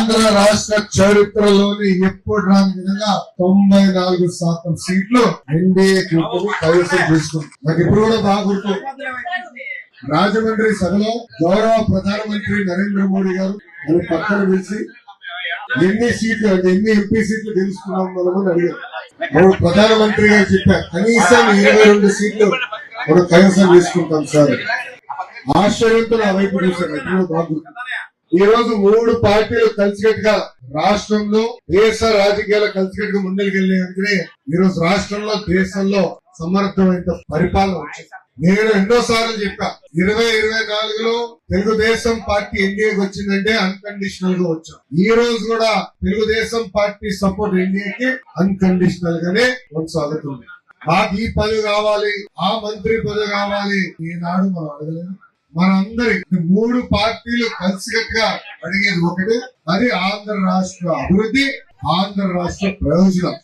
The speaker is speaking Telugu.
ఆంధ్ర రాష్ట్ర చరిత్రలోని ఎప్పుడు రాని విధంగా తొంభై నాలుగు శాతం సీట్లు ఎన్డీఏ కూటమి కైవసం చేసుకుంది. నాకు ఇప్పుడు కూడా బాగా గుర్తు రాజమండ్రి సభలో గౌరవ ప్రధానమంత్రి నరేంద్ర మోడీ గారు ఆయన పక్కన పిలిచి ఎన్ని సీట్లు అంటే ఎన్ని ఎంపీ సీట్లు గెలుస్తున్నాం మనము అడిగారు. అప్పుడు ప్రధానమంత్రి గారు చెప్పారు కనీసం ఇరవై రెండు సీట్లు మనం కైవసం చేసుకుంటాం సార్. ఆశ్చర్యంతో నా వైపు చూసాను ఎప్పుడో బాగుంటుంది ఈ రోజు మూడు పార్టీలు కలిసికట్టుగా రాష్ట్రంలో దేశ రాజకీయాలు కలిసికట్టుగా ముందరికెళ్ళే ఈ రోజు రాష్ట్రంలో దేశంలో సమర్థమైన పరిపాలన వచ్చింది. నేను ఎన్నో సార్లు చెప్పా ఇరవై ఇరవై నాలుగులో తెలుగుదేశం పార్టీ ఎన్డీఏకి వచ్చిందంటే అన్కండిషనల్గా వచ్చాం. ఈ రోజు కూడా తెలుగుదేశం పార్టీ సపోర్ట్ ఎన్డీఏకి అన్కండిషనల్ గానే కొనసాగుతుంది. మాకు ఈ పదవి కావాలి ఆ మంత్రి పదవి కావాలి ఈనాడు మనం అడగలేదు మనందరి మూడు పార్టీలు కలిసికట్టుగా అడిగేది ఒకటి అది ఆంధ్ర రాష్ట్ర అభివృద్ధి ఆంధ్ర రాష్ట్ర ప్రయోజనం.